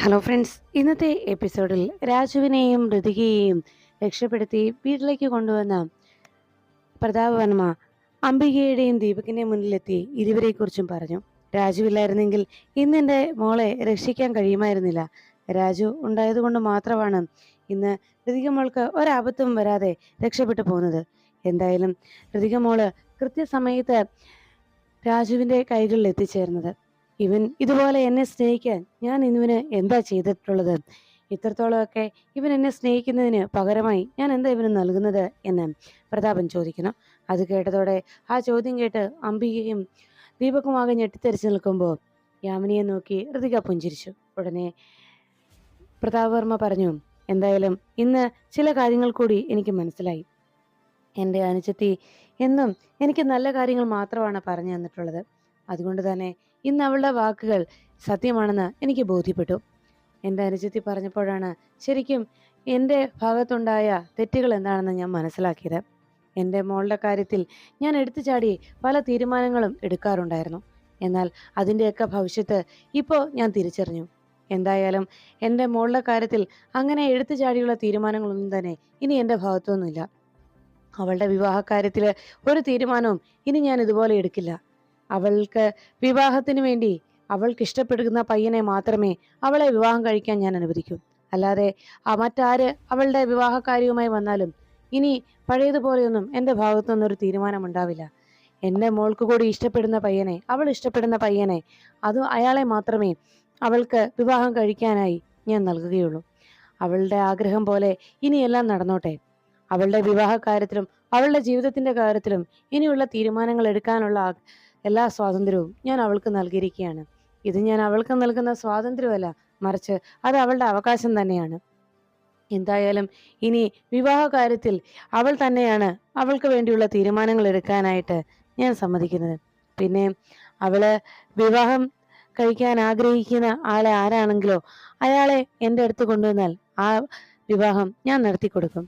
Hello friends ഇന്നത്തെ എപ്പിസോഡിൽ രാജുവിനെയും ഋതികയെയും രക്ഷപ്പെടുത്തി വീട്ടിലേക്ക് കൊണ്ടുവന്ന പ്രതാപവർമ്മ അംബികയുടെയും ദീപകിന്റെയും മുന്നിലെത്തി ഇരുവരെക്കുറിച്ചും പറഞ്ഞു. രാജുവില്ലായിരുന്നെങ്കിൽ ഇന്ന് എന്റെ മോളെ രക്ഷിക്കാൻ കഴിയുമായിരുന്നില്ല. രാജു ഉണ്ടായതുകൊണ്ട് മാത്രമാണ് ഇന്ന് ഋതിക മോൾക്ക് ഒരാപത്തും വരാതെ രക്ഷപ്പെട്ടു പോകുന്നത്. എന്തായാലും ഋതിക മോൾ കൃത്യസമയത്ത് രാജുവിന്റെ കൈകളിൽ എത്തിച്ചേർന്നത് ഇവൻ ഇതുപോലെ എന്നെ സ്നേഹിക്കാൻ ഞാൻ ഇന്നുവിന് എന്താ ചെയ്തിട്ടുള്ളത്? ഇത്രത്തോളമൊക്കെ ഇവൻ എന്നെ സ്നേഹിക്കുന്നതിന് പകരമായി ഞാൻ എന്താ ഇവന് നൽകുന്നത് എന്ന് പ്രതാപൻ ചോദിക്കുന്നു. അത് കേട്ടതോടെ ആ ചോദ്യം കേട്ട് അംബികയും ദീപകുമാകെ ഞെട്ടിത്തെറിച്ച് നിൽക്കുമ്പോൾ യാമിനിയെ നോക്കി ഋതിക പുഞ്ചിരിച്ചു. ഉടനെ പ്രതാപ് വർമ്മ പറഞ്ഞു എന്തായാലും ഇന്ന് ചില കാര്യങ്ങൾ കൂടി എനിക്ക് മനസ്സിലായി. എന്റെ അനുജത്തി എന്നും എനിക്ക് നല്ല കാര്യങ്ങൾ മാത്രമാണ് പറഞ്ഞു തന്നിട്ടുള്ളത്. അതുകൊണ്ട് തന്നെ ഇന്ന് അവളുടെ വാക്കുകൾ സത്യമാണെന്ന് എനിക്ക് ബോധ്യപ്പെട്ടു. എന്റെ അനുജത്തി പറഞ്ഞപ്പോഴാണ് ശരിക്കും എന്റെ ഭാഗത്തുണ്ടായ തെറ്റുകൾ എന്താണെന്ന് ഞാൻ മനസ്സിലാക്കിയത്. എന്റെ മോളുടെ കാര്യത്തിൽ ഞാൻ എടുത്തു ചാടി പല തീരുമാനങ്ങളും എടുക്കാറുണ്ടായിരുന്നു. എന്നാൽ അതിന്റെയൊക്കെ ഭവിഷ്യത്ത് ഇപ്പോൾ ഞാൻ തിരിച്ചറിഞ്ഞു. എന്തായാലും എന്റെ മോളുടെ കാര്യത്തിൽ അങ്ങനെ എടുത്തു ചാടിയുള്ള തീരുമാനങ്ങളൊന്നും തന്നെ ഇനി എന്റെ ഭാഗത്തൊന്നുമില്ല. അവളുടെ വിവാഹ കാര്യത്തിൽ ഒരു തീരുമാനവും ഇനി ഞാൻ ഇതുപോലെ എടുക്കില്ല. അവൾക്ക് വിവാഹത്തിന് വേണ്ടി അവൾക്ക് ഇഷ്ടപ്പെടുന്ന പയ്യനെ മാത്രമേ അവളെ വിവാഹം കഴിക്കാൻ ഞാൻ അനുവദിക്കൂ. അല്ലാതെ മറ്റാര് അവളുടെ വിവാഹക്കാരിയുമായി വന്നാലും ഇനി പഴയതുപോലെയൊന്നും എന്റെ ഭാഗത്തുനിന്ന് ഒരു തീരുമാനമുണ്ടാവില്ല. എന്റെ മോൾക്ക് കൂടി ഇഷ്ടപ്പെടുന്ന പയ്യനെ അവൾ ഇഷ്ടപ്പെടുന്ന പയ്യനെ അത് അയാളെ മാത്രമേ അവൾക്ക് വിവാഹം കഴിക്കാനായി ഞാൻ നൽകുകയുള്ളൂ. അവളുടെ ആഗ്രഹം പോലെ ഇനിയെല്ലാം നടന്നോട്ടെ. അവളുടെ വിവാഹ കാര്യത്തിലും അവളുടെ ജീവിതത്തിന്റെ കാര്യത്തിലും ഇനിയുള്ള തീരുമാനങ്ങൾ എടുക്കാനുള്ള എല്ലാ സ്വാതന്ത്ര്യവും ഞാൻ അവൾക്ക് നൽകിയിരിക്കുകയാണ്. ഇത് ഞാൻ അവൾക്ക് നൽകുന്ന സ്വാതന്ത്ര്യമല്ല മറിച്ച് അത് അവളുടെ അവകാശം തന്നെയാണ്. എന്തായാലും ഇനി വിവാഹ കാര്യത്തിൽ അവൾ തന്നെയാണ് അവൾക്ക് വേണ്ടിയുള്ള തീരുമാനങ്ങൾ എടുക്കാനായിട്ട് ഞാൻ സമ്മതിക്കുന്നത്. പിന്നെ അവൾ വിവാഹം കഴിക്കാൻ ആഗ്രഹിക്കുന്ന ആളെ ആരാണെങ്കിലോ അയാളെ എന്റെ അടുത്ത് കൊണ്ടുവന്നാൽ ആ വിവാഹം ഞാൻ നടത്തി കൊടുക്കും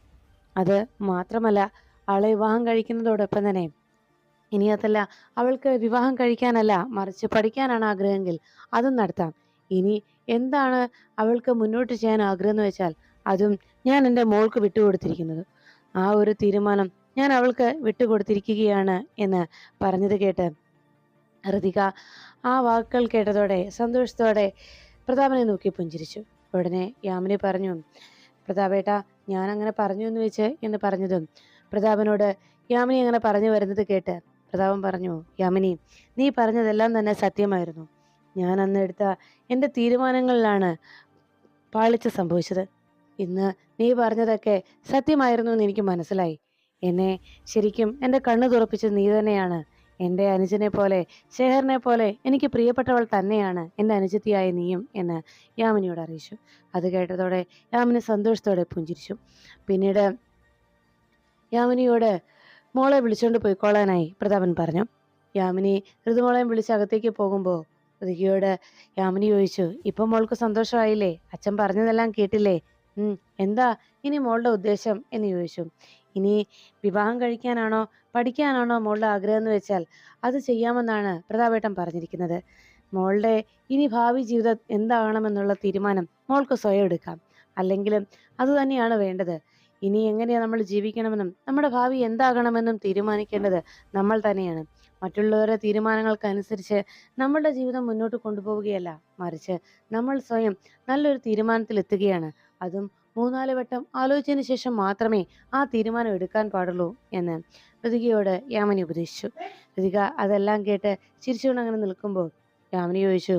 അത് മാത്രമല്ല ആളെ വിവാഹം കഴിക്കുന്നതോടൊപ്പം തന്നെ ഇനി അതല്ല അവൾക്ക് വിവാഹം കഴിക്കാനല്ല മറിച്ച് പഠിക്കാനാണ് ആഗ്രഹമെങ്കിൽ അതും നടത്താം. ഇനി എന്താണ് അവൾക്ക് മുന്നോട്ട് ചെയ്യാൻ ആഗ്രഹം എന്ന് വെച്ചാൽ അതും ഞാൻ എന്റെ മോൾക്ക് വിട്ടുകൊടുത്തിരിക്കുന്നത്. ആ ഒരു തീരുമാനം ഞാൻ അവൾക്ക് വിട്ടുകൊടുത്തിരിക്കുകയാണ് എന്ന് പറഞ്ഞത് കേട്ട് ഋതിക ആ വാക്കുകൾ കേട്ടതോടെ സന്തോഷത്തോടെ പ്രതാപനെ നോക്കി പുഞ്ചിരിച്ചു. ഉടനെ യാമിനി പറഞ്ഞു പ്രതാപേട്ട ഞാൻ അങ്ങനെ പറഞ്ഞു എന്ന് വെച്ച് എന്ന് പറഞ്ഞതും പ്രതാപനോട് യാമിനി അങ്ങനെ പറഞ്ഞു വരുന്നത് കേട്ട് പ്രതാപൻ പറഞ്ഞു യമിനി നീ പറഞ്ഞതെല്ലാം തന്നെ സത്യമായിരുന്നു. ഞാൻ അന്ന് എടുത്ത എന്റെ തീരുമാനങ്ങളിലാണ് പാളിച്ച സംഭവിച്ചത്. ഇന്ന് നീ പറഞ്ഞതൊക്കെ സത്യമായിരുന്നു എന്ന് എനിക്ക് മനസ്സിലായി. എന്നെ ശരിക്കും എന്റെ കണ്ണു തുറപ്പിച്ച് നീ തന്നെയാണ്. എന്റെ അനുജനെ പോലെ ശേഖരനെ പോലെ എനിക്ക് പ്രിയപ്പെട്ടവൾ തന്നെയാണ് എന്റെ അനുജത്തിയായ നീയും എന്ന് യാമിനിയോട് അറിയിച്ചു. അത് കേട്ടതോടെ യാമിനി സന്തോഷത്തോടെ പുഞ്ചിരിച്ചു. പിന്നീട് യാമിനിയോട് മോളെ വിളിച്ചുകൊണ്ട് പോയിക്കോളാനായി പ്രതാപൻ പറഞ്ഞു. യാമിനി ഋതുമോളെ വിളിച്ച് അകത്തേക്ക് പോകുമ്പോൾ ഋതികയോട് യാമിനി ചോദിച്ചു ഇപ്പം മോൾക്ക് സന്തോഷമായില്ലേ? അച്ഛൻ പറഞ്ഞതെല്ലാം കേട്ടില്ലേ? എന്താ ഇനി മോളുടെ ഉദ്ദേശം? എന്ന് ചോദിച്ചു. ഇനി വിവാഹം കഴിക്കാനാണോ പഠിക്കാനാണോ മോളുടെ ആഗ്രഹം എന്ന് വെച്ചാൽ അത് ചെയ്യാമെന്നാണ് പ്രതാപേട്ടൻ പറഞ്ഞിരിക്കുന്നത്. മോളുടെ ഇനി ഭാവി ജീവിതം എന്താകണമെന്നുള്ള തീരുമാനം മോൾക്ക് സ്വയം എടുക്കാം. അല്ലെങ്കിലും അത് തന്നെയാണ് വേണ്ടത്. ഇനി എങ്ങനെയാണ് നമ്മൾ ജീവിക്കണമെന്നും നമ്മുടെ ഭാവി എന്താകണമെന്നും തീരുമാനിക്കേണ്ടത് നമ്മൾ തന്നെയാണ്. മറ്റുള്ളവരുടെ തീരുമാനങ്ങൾക്കനുസരിച്ച് നമ്മളുടെ ജീവിതം മുന്നോട്ട് കൊണ്ടുപോവുകയല്ല മറിച്ച് നമ്മൾ സ്വയം നല്ലൊരു തീരുമാനത്തിൽ എത്തുകയാണ് അതും മൂന്നാൽ വട്ടം ആലോചിച്ചതിന് ശേഷം മാത്രമേ ആ തീരുമാനം എടുക്കാൻ പാടുള്ളൂ എന്ന് ഋതികയോട് യാമനി ഉപദേശിച്ചു. ഋതിക അതെല്ലാം കേട്ട് ചിരിച്ചുകൊണ്ട് അങ്ങനെ നിൽക്കുമ്പോൾ യാമിനി ചോദിച്ചു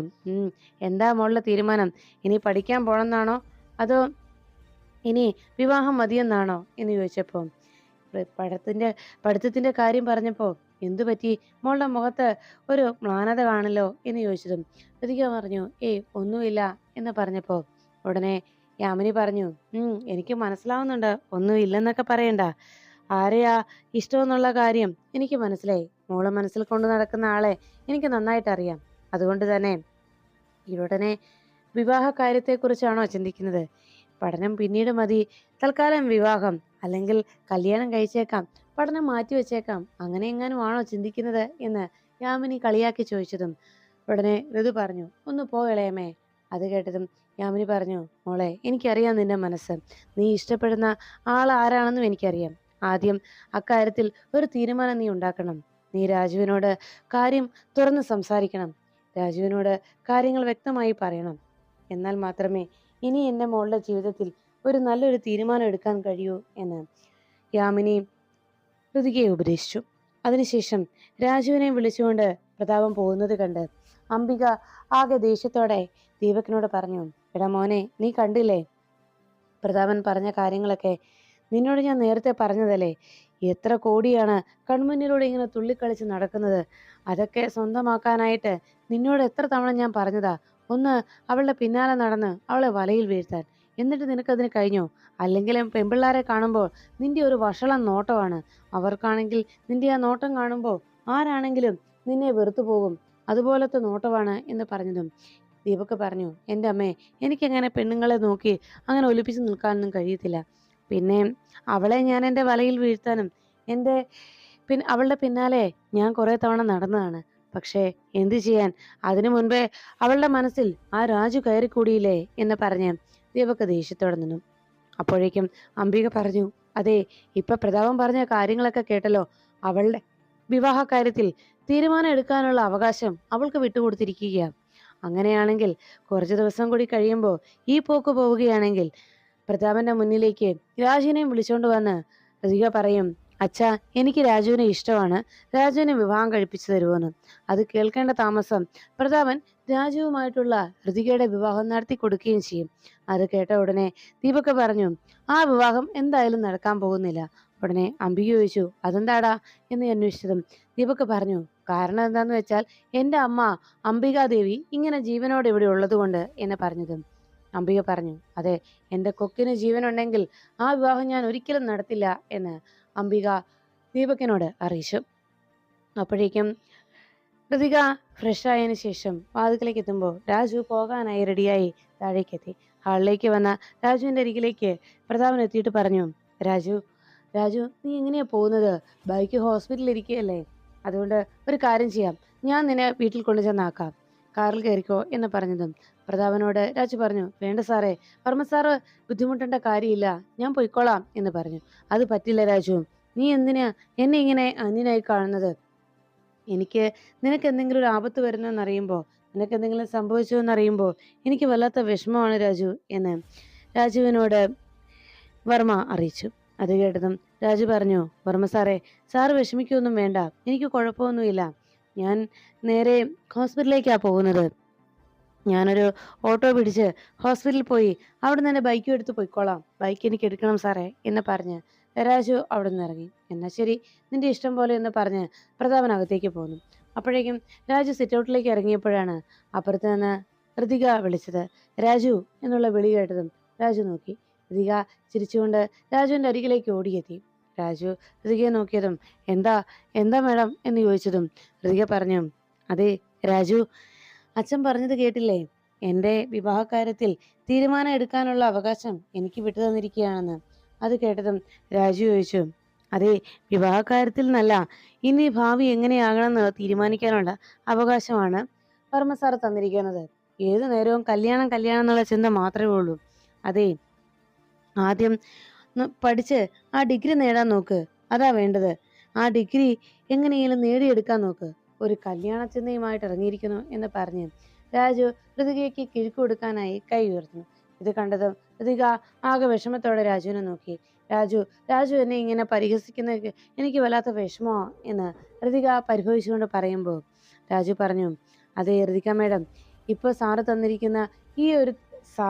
എന്താ മോളുടെ തീരുമാനം? ഇനി പഠിക്കാൻ പോണെന്നാണോ? അതോ ഇനി വിവാഹം മതിയെന്നാണോ എന്ന് ചോദിച്ചപ്പോൾ പഠത്തിന്റെ പഠിത്തത്തിന്റെ കാര്യം പറഞ്ഞപ്പോൾ എന്തു പറ്റി? മോളുടെ മുഖത്ത് ഒരു മ്ലാനത കാണല്ലോ? എന്ന് ചോദിച്ചതും ഋതിക പറഞ്ഞു ഏയ് ഒന്നുമില്ല എന്ന് പറഞ്ഞപ്പോൾ ഉടനെ യാമിനി പറഞ്ഞു എനിക്ക് മനസ്സിലാവുന്നുണ്ട് ഒന്നുമില്ലെന്നൊക്കെ പറയണ്ട. ആരെയാ ഇഷ്ടമെന്നുള്ള കാര്യം എനിക്ക് മനസ്സിലായി. മോൾ മനസ്സിൽ കൊണ്ടു നടക്കുന്ന ആളെ എനിക്ക് നന്നായിട്ട് അറിയാം. അതുകൊണ്ട് തന്നെ ഇവിടനെ വിവാഹ കാര്യത്തെക്കുറിച്ചാണോ ചിന്തിക്കുന്നത്? പഠനം പിന്നീട് മതി. തൽക്കാലം വിവാഹം അല്ലെങ്കിൽ കല്യാണം കഴിച്ചേക്കാം പഠനം മാറ്റി വെച്ചേക്കാം അങ്ങനെ എങ്ങാനും ആണോ ചിന്തിക്കുന്നത് എന്ന് യാമിനി കളിയാക്കി ചോദിച്ചതും ഉടനെ ഋതു പറഞ്ഞു ഒന്ന് പോ ഇളയമേ. അത് കേട്ടതും യാമിനി പറഞ്ഞു മോളെ എനിക്കറിയാം നിന്റെ മനസ്സ്. നീ ഇഷ്ടപ്പെടുന്ന ആൾ ആരാണെന്നും എനിക്കറിയാം. ആദ്യം അക്കാര്യത്തിൽ ഒരു തീരുമാനം നീ ഉണ്ടാക്കണം. നീ രാജുവിനോട് കാര്യം തുറന്ന് സംസാരിക്കണം. രാജുവിനോട് കാര്യങ്ങൾ വ്യക്തമായി പറയണം. എന്നാൽ മാത്രമേ ഇനി എന്റെ മോളുടെ ജീവിതത്തിൽ ഒരു നല്ലൊരു തീരുമാനം എടുക്കാൻ കഴിയൂ എന്ന് യാമിനി ഋതികയെ ഉപദേശിച്ചു. അതിനുശേഷം രാജുവിനെ വിളിച്ചുകൊണ്ട് പ്രതാപം പോകുന്നത് കണ്ട് അംബിക ആകെ ദേഷ്യത്തോടെ ദീപകിനോട് പറഞ്ഞു എടാ മോനെ നീ കണ്ടില്ലേ? പ്രതാപൻ പറഞ്ഞ കാര്യങ്ങളൊക്കെ നിന്നോട് ഞാൻ നേരത്തെ പറഞ്ഞതല്ലേ? എത്ര കോടിയാണ് കൺമുന്നിലൂടെ ഇങ്ങനെ തുള്ളിക്കളിച്ച് നടക്കുന്നത്? അതൊക്കെ സ്വന്തമാക്കാനായിട്ട് നിന്നോട് എത്ര തവണ ഞാൻ പറഞ്ഞതാ? ഒന്ന് അവളുടെ പിന്നാലെ നടന്ന് അവളെ വലയിൽ വീഴ്ത്താൻ. എന്നിട്ട് നിനക്കതിന് കഴിഞ്ഞോ? അല്ലെങ്കിലും പെമ്പിള്ളാരെ കാണുമ്പോൾ നിന്റെ ഒരു വഷളം നോട്ടമാണ്. അവർക്കാണെങ്കിൽ നിന്റെ ആ നോട്ടം കാണുമ്പോൾ ആരാണെങ്കിലും നിന്നെ വെറുത്തു പോകും. അതുപോലത്തെ നോട്ടമാണ് എന്ന് പറഞ്ഞതും. ദീപക് പറഞ്ഞു എന്റെ അമ്മേ എനിക്കങ്ങനെ പെണ്ണുങ്ങളെ നോക്കി അങ്ങനെ ഒലിപ്പിച്ച് നിൽക്കാനൊന്നും കഴിയത്തില്ല. പിന്നെ അവളെ ഞാൻ എന്റെ വലയിൽ വീഴ്ത്താനും എന്റെ പിൻ അവളുടെ പിന്നാലെ ഞാൻ കുറേ തവണ നടന്നതാണ്. പക്ഷേ എന്തു ചെയ്യാൻ? അതിനു മുൻപേ അവളുടെ മനസ്സിൽ ആ രാജു കയറിക്കൂടിയില്ലേ എന്ന് പറഞ്ഞ് ദീപക് ദേഷ്യത്തോടെ നിന്നു അപ്പോഴേക്കും അംബിക പറഞ്ഞു അതെ ഇപ്പൊ പ്രതാപം പറഞ്ഞ കാര്യങ്ങളൊക്കെ കേട്ടല്ലോ. അവളുടെ വിവാഹ കാര്യത്തിൽ തീരുമാനം എടുക്കാനുള്ള അവകാശം അവൾക്ക് വിട്ടുകൊടുത്തിരിക്കുകയാണ് അങ്ങനെയാണെങ്കിൽ കുറച്ച് ദിവസം കൂടി കഴിയുമ്പോൾ ഈ പോക്ക് പോവുകയാണെങ്കിൽ പ്രതാപന്റെ മുന്നിലേക്ക് രാജുവിനെയും വിളിച്ചോണ്ട് വന്ന് അധിക പറയും അച്ഛാ എനിക്ക് രാജുവിനെ ഇഷ്ടമാണ്. രാജുവിനെ വിവാഹം കഴിപ്പിച്ചു തരുമെന്ന് അത് കേൾക്കേണ്ട താമസം. പ്രതാപൻ രാജുവുമായിട്ടുള്ള ഋതികയുടെ വിവാഹം നടത്തി കൊടുക്കുകയും ചെയ്യും. അത് കേട്ട ഉടനെ ദീപക് പറഞ്ഞു ആ വിവാഹം എന്തായാലും നടക്കാൻ പോകുന്നില്ല. ഉടനെ അംബിക ചോദിച്ചു അതെന്താടാ? എന്ന് അന്വേഷിച്ചതും ദീപക് പറഞ്ഞു കാരണം എന്താന്ന് വെച്ചാൽ എന്റെ അമ്മ അംബികാദേവി ഇങ്ങനെ ജീവനോട് ഇവിടെ ഉള്ളതുകൊണ്ട് എന്നെ പറഞ്ഞതും. അംബിക പറഞ്ഞു അതെ എന്റെ കൊക്കിന് ജീവനുണ്ടെങ്കിൽ ആ വിവാഹം ഞാൻ ഒരിക്കലും നടത്തില്ല എന്ന്. അംബിക ദീപകിനോട് അറിയിച്ചു. അപ്പോഴേക്കും ഋതിക ഫ്രഷ് ആയതിനു ശേഷം വാതിക്കലേക്ക് എത്തുമ്പോൾ രാജു പോകാനായി റെഡിയായി താഴേക്കെത്തി. ഹാളിലേക്ക് വന്ന രാജുവിന്റെ അരികിലേക്ക് പ്രതാപൻ എത്തിയിട്ട് പറഞ്ഞു രാജു രാജു നീ എങ്ങനെയാ പോകുന്നത്? ബൈക്ക് ഹോസ്പിറ്റലിൽ ഇരിക്കുകയല്ലേ? അതുകൊണ്ട് ഒരു കാര്യം ചെയ്യാം. ഞാൻ നിന്നെ വീട്ടിൽ കൊണ്ടുചെന്നാക്കാം. കാറിൽ കയറിക്കോ എന്ന് പറഞ്ഞതും. പ്രതാപനോട് രാജു പറഞ്ഞു വേണ്ട സാറേ വർമ്മ സാറ് ബുദ്ധിമുട്ടേണ്ട കാര്യമില്ല ഞാൻ പൊയ്ക്കോളാം എന്ന് പറഞ്ഞു. അത് പറ്റില്ല രാജു നീ എന്തിനാ എന്നെ ഇങ്ങനെ അന്യനായി കാണുന്നത്? എനിക്ക് നിനക്ക് എന്തെങ്കിലും ഒരു ആപത്ത് വരുന്നെന്നറിയുമ്പോൾ നിനക്ക് എന്തെങ്കിലും സംഭവിച്ചു എന്നറിയുമ്പോൾ എനിക്ക് വല്ലാത്ത വിഷമമാണ് രാജു എന്ന് രാജുവിനോട് വർമ്മ അറിയിച്ചു. അത് കേട്ടതും രാജു പറഞ്ഞു വർമ്മ സാറേ സാറ് വിഷമിക്കൊന്നും വേണ്ട എനിക്ക് കുഴപ്പമൊന്നുമില്ല. ഞാൻ നേരെ ഹോസ്പിറ്റലിലേക്കാണ് പോകുന്നത്. ഞാനൊരു ഓട്ടോ പിടിച്ച് ഹോസ്പിറ്റലിൽ പോയി അവിടെ നിന്ന് എന്റെ ബൈക്കും എടുത്ത് പോയിക്കോളാം. ബൈക്ക് എനിക്ക് എടുക്കണം സാറേ എന്ന് പറഞ്ഞ് രാജു അവിടെ നിന്ന് ഇറങ്ങി. എന്നാൽ ശരി നിന്റെ ഇഷ്ടം പോലെ എന്ന് പറഞ്ഞ് പ്രതാപൻ അകത്തേക്ക് പോന്നു. അപ്പോഴേക്കും രാജു സിറ്റൗട്ടിലേക്ക് ഇറങ്ങിയപ്പോഴാണ് അപ്പുറത്ത് നിന്ന് ഋതിക വിളിച്ചത്. രാജു എന്നുള്ള വിളി കേട്ടതും രാജു നോക്കി. ഋതിക ചിരിച്ചുകൊണ്ട് രാജുവിന്റെ അരികിലേക്ക് ഓടിയെത്തി. രാജു ഋതികയെ നോക്കിയതും എന്താ എന്താ മേഡം? എന്ന് ചോദിച്ചതും ഋതിക പറഞ്ഞു അതെ രാജു അച്ഛൻ പറഞ്ഞത് കേട്ടില്ലേ? എന്റെ വിവാഹകാര്യത്തിൽ തീരുമാനം എടുക്കാനുള്ള അവകാശം എനിക്ക് വിട്ടു തന്നിരിക്കുകയാണെന്ന് അത് കേട്ടതും രാജു ചോദിച്ചു അതെ വിവാഹകാര്യത്തിൽ നല്ല ഇനി ഭാവി എങ്ങനെയാകണമെന്ന് തീരുമാനിക്കാനുള്ള അവകാശമാണ് വർമ്മ സാർ തന്നിരിക്കുന്നത്. ഏതു നേരവും കല്യാണം കല്യാണം എന്നുള്ള ചിന്ത മാത്രമേ ഉള്ളൂ. അതെ ആദ്യം പഠിച്ച് ആ ഡിഗ്രി നേടാൻ നോക്ക്. അതാ വേണ്ടത്. ആ ഡിഗ്രി എങ്ങനെയെങ്കിലും നേടിയെടുക്കാൻ നോക്ക്. ഒരു കല്യാണ ചിന്തയുമായിട്ട് ഇറങ്ങിയിരിക്കുന്നു എന്ന് പറഞ്ഞ് രാജു ഋതികയ്ക്ക് കിഴുക്ക് കൊടുക്കാനായി കൈ ഉയർത്തുന്നു. ഇത് കണ്ടതും ഋതിക ആകെ വിഷമത്തോടെ രാജുവിനെ നോക്കി. രാജു രാജു എന്നെ ഇങ്ങനെ പരിഹസിക്കുന്ന എനിക്ക് വല്ലാത്ത വിഷമോ എന്ന് ഋതിക പരിഭവിച്ചുകൊണ്ട് പറയുമ്പോൾ രാജു പറഞ്ഞു അതെ ഋതിക മേഡം ഇപ്പോൾ സാറ് തന്നിരിക്കുന്ന ഈ ഒരു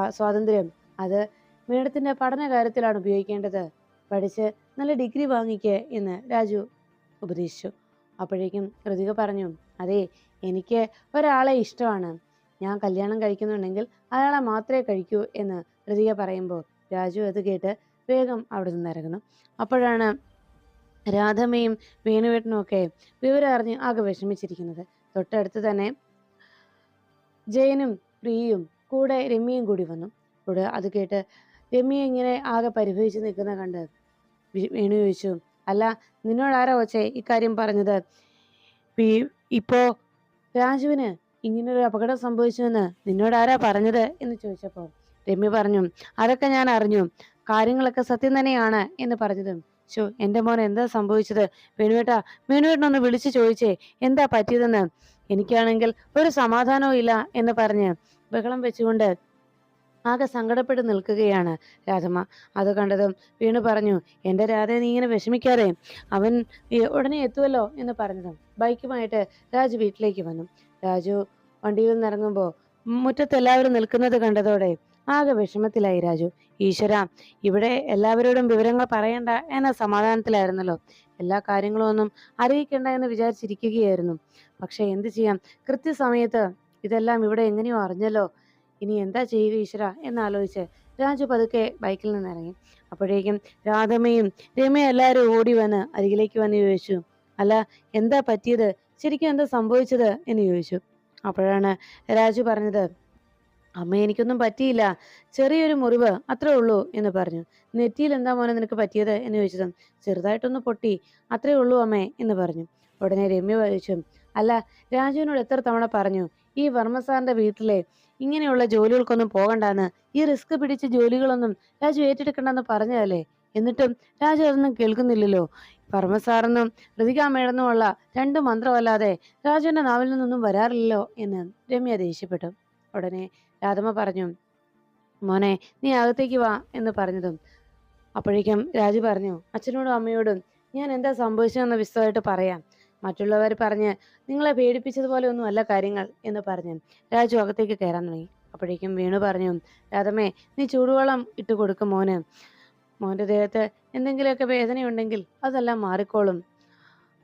സ്വാതന്ത്ര്യം അത് മേഡത്തിന്റെ പഠന കാര്യത്തിലാണ് ഉപയോഗിക്കേണ്ടത്. പഠിച്ച് നല്ല ഡിഗ്രി വാങ്ങിക്ക് എന്ന് രാജു ഉപദേശിച്ചു. അപ്പോഴേക്കും ഋതിക പറഞ്ഞു അതെ എനിക്ക് ഒരാളെ ഇഷ്ടമാണ്. ഞാൻ കല്യാണം കഴിക്കുന്നുണ്ടെങ്കിൽ അയാളെ മാത്രമേ കഴിക്കൂ എന്ന് ഋതിക പറയുമ്പോൾ രാജു അത് കേട്ട് വേഗം അവിടെ നിന്ന് ഇറങ്ങുന്നു. അപ്പോഴാണ് രാധമ്മയും വേണുവേട്ടനും ഒക്കെ വിവരം അറിഞ്ഞ് ആകെ വിഷമിച്ചിരിക്കുന്നത്. തൊട്ടടുത്ത് തന്നെ ജയനും പ്രിയയും കൂടെ രമ്യയും കൂടി വന്നു. അത് കേട്ട് രമ്യ ഇങ്ങനെ ആകെ പരിഭവിച്ച് നിൽക്കുന്ന കണ്ട് വേണു ചോദിച്ചു. അല്ല നിന്നോട് ആരാ കൊച്ചേ ഇക്കാര്യം പറഞ്ഞത്? ഇപ്പോ രാജുവിന് ഇങ്ങനൊരു അപകടം സംഭവിച്ചുവെന്ന് നിന്നോട് ആരാ പറഞ്ഞത് എന്ന് ചോദിച്ചപ്പോൾ രമ്യ പറഞ്ഞു അതൊക്കെ ഞാൻ അറിഞ്ഞു. കാര്യങ്ങളൊക്കെ സത്യം തന്നെയാണ് എന്ന് പറഞ്ഞതും. ഷോ എന്റെ മോൻ എന്താ സംഭവിച്ചത്? വേണുവേട്ടാ വേണുവേട്ടനൊന്ന് വിളിച്ചു ചോദിച്ചേ എന്താ പറ്റിയതെന്ന്? എനിക്കാണെങ്കിൽ ഒരു സമാധാനവും ഇല്ല എന്ന് പറഞ്ഞ് ബഹളം വെച്ചുകൊണ്ട് ആകെ സങ്കടപ്പെട്ട് നിൽക്കുകയാണ് രാധമ്മ. അത് കണ്ടതും വീണു പറഞ്ഞു എന്റെ രാധയെ നീ ഇങ്ങനെ വിഷമിക്കാതെ അവൻ ഉടനെ എത്തുമല്ലോ എന്ന് പറഞ്ഞതും ബൈക്കുമായിട്ട് രാജു വീട്ടിലേക്ക് വന്നു. രാജു വണ്ടിയിൽ നിന്നിറങ്ങുമ്പോൾ മുറ്റത്ത് എല്ലാവരും നിൽക്കുന്നത് കണ്ടതോടെ ആകെ വിഷമത്തിലായി രാജു. ഈശ്വര ഇവിടെ എല്ലാവരോടും വിവരങ്ങൾ പറയണ്ട എന്ന സമാധാനത്തിലായിരുന്നല്ലോ. എല്ലാ കാര്യങ്ങളും ഒന്നും അറിയിക്കണ്ട എന്ന് വിചാരിച്ചിരിക്കുകയായിരുന്നു. പക്ഷെ എന്ത് ചെയ്യാം? കൃത്യസമയത്ത് ഇതെല്ലാം ഇവിടെ എങ്ങനെയോ അറിഞ്ഞല്ലോ. ഇനി എന്താ ചെയ്യുക ഈശ്വര? എന്നാലോചിച്ച് രാജു പതുക്കെ ബൈക്കിൽ നിന്ന് ഇറങ്ങി. അപ്പോഴേക്കും രാധമ്മയും രമയും എല്ലാവരും ഓടി വന്ന് അരികിലേക്ക് വന്ന് ചോദിച്ചു അല്ല എന്താ പറ്റിയത്? ശരിക്കും എന്താ സംഭവിച്ചത്? എന്ന് ചോദിച്ചു. അപ്പോഴാണ് രാജു പറഞ്ഞത് അമ്മ എനിക്കൊന്നും പറ്റിയില്ല. ചെറിയൊരു മുറിവ് അത്രേ ഉള്ളൂ എന്ന് പറഞ്ഞു. നെറ്റിയിൽ എന്താ മോനെ നിനക്ക് പറ്റിയത്? എന്ന് ചോദിച്ചതും ചെറുതായിട്ടൊന്ന് പൊട്ടി അത്രേ ഉള്ളൂ അമ്മേ എന്ന് പറഞ്ഞു. ഉടനെ രമ്യ ചോദിച്ചു അല്ല രാജുവിനോട് എത്ര തവണ പറഞ്ഞു ഈ വർമ്മ സാറിന്റെ വീട്ടിലെ ഇങ്ങനെയുള്ള ജോലികൾക്കൊന്നും പോകണ്ടെന്ന് ഈ റിസ്ക് പിടിച്ച ജോലികളൊന്നും രാജു ഏറ്റെടുക്കണ്ടെന്ന് പറഞ്ഞതല്ലേ? എന്നിട്ടും രാജു അതൊന്നും കേൾക്കുന്നില്ലല്ലോ. വർമ്മ സാറെന്നും ഋതികാമേടെന്നുമുള്ള രണ്ട് മന്ത്രമല്ലാതെ രാജുവിന്റെ നാവിൽ നിന്നൊന്നും വരാറില്ലല്ലോ എന്ന് രമ്യ ദേഷ്യപ്പെട്ടു. ഉടനെ രാധമ്മ പറഞ്ഞു മോനെ നീ അകത്തേക്ക് വാ എന്ന് പറഞ്ഞതും. അപ്പോഴേക്കും രാജു പറഞ്ഞു അച്ഛനോടും അമ്മയോടും ഞാൻ എന്താ സംഭവിച്ചതെന്ന് വിശദമായിട്ട് പറയാം. മറ്റുള്ളവർ പറഞ്ഞ് നിങ്ങളെ പേടിപ്പിച്ചതുപോലെ ഒന്നും അല്ല കാര്യങ്ങൾ എന്ന് പറഞ്ഞ് രാജു അകത്തേക്ക് കയറാൻ തുടങ്ങി. അപ്പോഴേക്കും വീണു പറഞ്ഞു രാധമേ നീ ചൂടുവെള്ളം ഇട്ട് കൊടുക്കും മോന്. മോന്റെ ദേഹത്ത് എന്തെങ്കിലുമൊക്കെ വേദനയുണ്ടെങ്കിൽ അതെല്ലാം മാറിക്കോളും.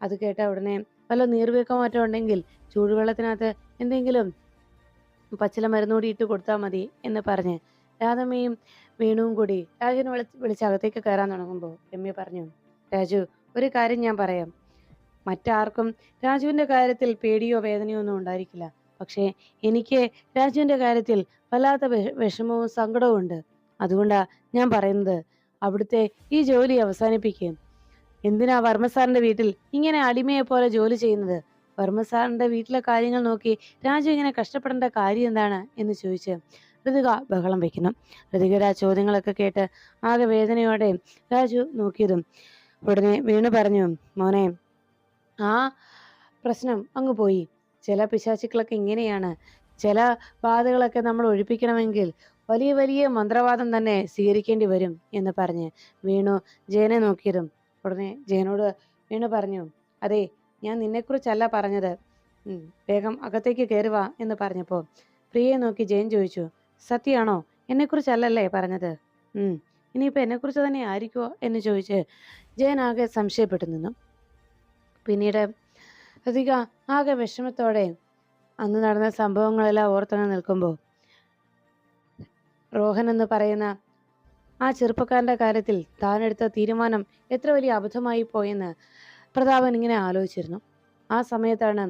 അത് കേട്ട ഉടനെ വല്ല നീർവീക്കം മാറ്റം ഉണ്ടെങ്കിൽ ചൂടുവെള്ളത്തിനകത്ത് എന്തെങ്കിലും പച്ചില മരുന്നുകൂടി ഇട്ട് കൊടുത്താൽ മതി എന്ന് പറഞ്ഞ് രാധമ്മയും വേണുവും കൂടി രാജുവിനെ വിളിച്ച് വിളിച്ച് അകത്തേക്ക് കയറാൻ തുടങ്ങുമ്പോൾ രമ്യ പറഞ്ഞു രാജു ഒരു കാര്യം ഞാൻ പറയാം. മറ്റാർക്കും രാജുവിന്റെ കാര്യത്തിൽ പേടിയോ വേദനയോ ഒന്നും ഉണ്ടായിരിക്കില്ല. പക്ഷേ എനിക്ക് രാജുവിന്റെ കാര്യത്തിൽ വല്ലാത്ത വിഷമവും സങ്കടവും ഉണ്ട്. അതുകൊണ്ടാണ് ഞാൻ പറയുന്നത് അവിടുത്തെ ഈ ജോലി അവസാനിപ്പിക്കുക എന്തിനാ വർമ്മ സാറിന്റെ വീട്ടിൽ ഇങ്ങനെ അടിമയെ പോലെ ജോലി ചെയ്യുന്നത്? വർമ്മ സാറിന്റെ വീട്ടിലെ കാര്യങ്ങൾ നോക്കി രാജു ഇങ്ങനെ കഷ്ടപ്പെടേണ്ട കാര്യം എന്താണ് എന്ന് ചോദിച്ച് ഋതിക ബഹളം വെക്കുന്നു. ഋതികയുടെ ചോദ്യങ്ങളൊക്കെ കേട്ട് ആകെ വേദനയോടെ രാജു നോക്കിയതും ഉടനെ വീണു പറഞ്ഞു മോനെ ആ പ്രശ്നം അങ്ങ് പോയി. ചില പിശാചുക്കളൊക്കെ ഇങ്ങനെയാണ്. ചില ബാധകളൊക്കെ നമ്മൾ ഒഴിപ്പിക്കണമെങ്കിൽ വലിയ വലിയ മന്ത്രവാദം തന്നെ സ്വീകരിക്കേണ്ടി വരും എന്ന് പറഞ്ഞ് വീണു ജയനെ നോക്കിയതും ഉടനെ ജയനോട് വീണു പറഞ്ഞു അതെ ഞാൻ നിന്നെക്കുറിച്ചല്ല പറഞ്ഞത്. വേഗം അകത്തേക്ക് കയറുക എന്ന് പറഞ്ഞപ്പോൾ പ്രിയയെ നോക്കി ജയൻ ചോദിച്ചു സത്യമാണോ എന്നെക്കുറിച്ചല്ലല്ലേ പറഞ്ഞത്? ഇനിയിപ്പോൾ എന്നെക്കുറിച്ച് തന്നെ ആയിരിക്കുമോ എന്ന് ചോദിച്ച് ജയൻ ആകെ സംശയപ്പെട്ടു നിന്നു. പിന്നീട് അധിക ആകെ വിഷമത്തോടെ അന്ന് നടന്ന സംഭവങ്ങളെല്ലാം ഓർത്തങ്ങ് നിൽക്കുമ്പോൾ റോഹൻ എന്ന് പറയുന്ന ആ ചെറുപ്പക്കാരന്റെ കാര്യത്തിൽ താനെടുത്ത തീരുമാനം എത്ര വലിയ അബദ്ധമായി പോയെന്ന് പ്രതാപൻ ഇങ്ങനെ ആലോചിച്ചിരുന്നു. ആ സമയത്താണ്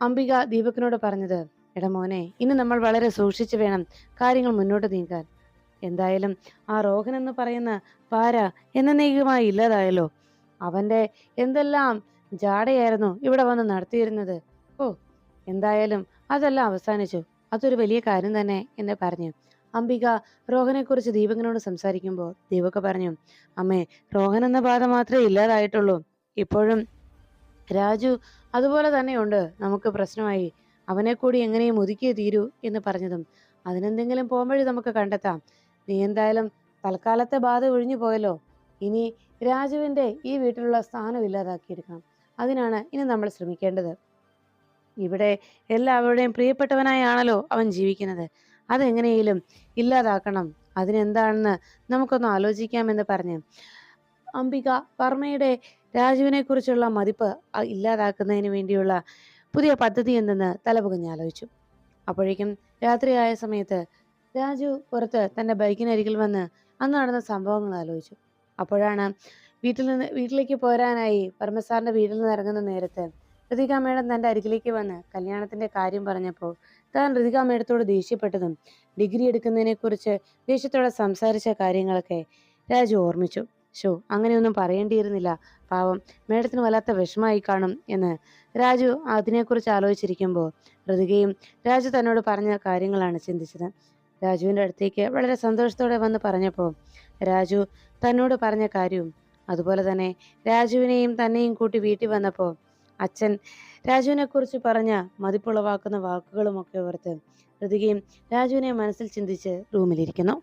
അംബിക ദീപകിനോട് പറഞ്ഞത് ഇടമോനെ ഇന്ന് ഇനി നമ്മൾ വളരെ സൂക്ഷിച്ചു വേണം കാര്യങ്ങൾ മുന്നോട്ട് നീങ്ങാൻ എന്തായാലും ആ റോഹൻ എന്ന് പറയുന്ന പാര എന്നേക്കുമായി ഇല്ലാതായല്ലോ. അവന്റെ എന്തെല്ലാം ജാടയായിരുന്നു ഇവിടെ വന്ന് നടത്തിയിരുന്നത്. ഓ എന്തായാലും അതെല്ലാം അവസാനിച്ചു. അതൊരു വലിയ കാര്യം തന്നെ എന്ന് പറഞ്ഞു. അംബിക റോഹനെ കുറിച്ച് ദീപകിനോട് സംസാരിക്കുമ്പോൾ ദീപക് പറഞ്ഞു അമ്മേ റോഹൻ എന്ന ബാധ മാത്രമേ ഇല്ലാതായിട്ടുള്ളൂ. ഇപ്പോഴും രാജു അതുപോലെ തന്നെയുണ്ട്. നമുക്ക് പ്രശ്നമായി. അവനെ കൂടി എങ്ങനെയും ഒതുക്കിയേ തീരൂ എന്ന് പറഞ്ഞതും. അതിനെന്തെങ്കിലും പോംവഴി നമുക്ക് കണ്ടെത്താം. നീ എന്തായാലും തൽക്കാലത്തെ ബാധ ഒഴിഞ്ഞു പോയല്ലോ ഇനി രാജുവിന്റെ ഈ വീട്ടിലുള്ള സ്ഥാനം ഇല്ലാതാക്കിയെടുക്കണം. അതിനാണ് ഇനി നമ്മൾ ശ്രമിക്കേണ്ടത്. ഇവിടെ എല്ലാവരുടെയും പ്രിയപ്പെട്ടവനായാണല്ലോ അവൻ ജീവിക്കുന്നത്. അതെങ്ങനെയും ഇല്ലാതാക്കണം. അതിനെന്താണെന്ന് നമുക്കൊന്ന് ആലോചിക്കാമെന്ന് പറഞ്ഞ് അംബിക വർമ്മയുടെ രാജുവിനെ കുറിച്ചുള്ള മതിപ്പ് ഇല്ലാതാക്കുന്നതിന് വേണ്ടിയുള്ള പുതിയ പദ്ധതി എന്തെന്ന് തലപുകഞ്ഞ് ആലോചിച്ചു. അപ്പോഴേക്കും രാത്രിയായ സമയത്ത് രാജു പുറത്ത് തന്റെ ബൈക്കിനരികിൽ വന്ന് അന്ന് നടന്ന സംഭവങ്ങൾ ആലോചിച്ചു. അപ്പോഴാണ് വീട്ടിൽ നിന്ന് വീട്ടിലേക്ക് പോരാനായി പരമസാറിന്റെ വീട്ടിൽ നിന്ന് ഇറങ്ങുന്ന നേരത്ത് ഋതിക മേഡം തന്റെ അരികിലേക്ക് വന്ന് കല്യാണത്തിന്റെ കാര്യം പറഞ്ഞപ്പോൾ താൻ ഋതിക മേഡത്തോട് ദേഷ്യപ്പെട്ടതും ഡിഗ്രി എടുക്കുന്നതിനെ കുറിച്ച് ദേഷ്യത്തോടെ സംസാരിച്ച കാര്യങ്ങളൊക്കെ രാജു ഓർമ്മിച്ചു. ഷോ അങ്ങനെയൊന്നും പറയേണ്ടിയിരുന്നില്ല. പാവം മേഡത്തിന് വല്ലാത്ത വിഷമായി കാണും എന്ന് രാജു അതിനെക്കുറിച്ച് ആലോചിച്ചിരിക്കുമ്പോൾ ഋതികയും രാജു തന്നോട് പറഞ്ഞ കാര്യങ്ങളാണ് ചിന്തിച്ചത്. രാജുവിന്റെ അടുത്തേക്ക് വളരെ സന്തോഷത്തോടെ വന്ന് പറഞ്ഞപ്പോൾ രാജു തന്നോട് പറഞ്ഞ കാര്യവും അതുപോലെ തന്നെ രാജുവിനെയും തന്നെയും കൂട്ടി വീട്ടിൽ വന്നപ്പോൾ അച്ഛൻ രാജുവിനെക്കുറിച്ച് പറഞ്ഞ മതിപ്പുളവാക്കുന്ന വാക്കുകളുമൊക്കെ ഓർത്ത് ഋതികയും രാജുവിനെ മനസ്സിൽ ചിന്തിച്ച് റൂമിലിരിക്കുന്നു.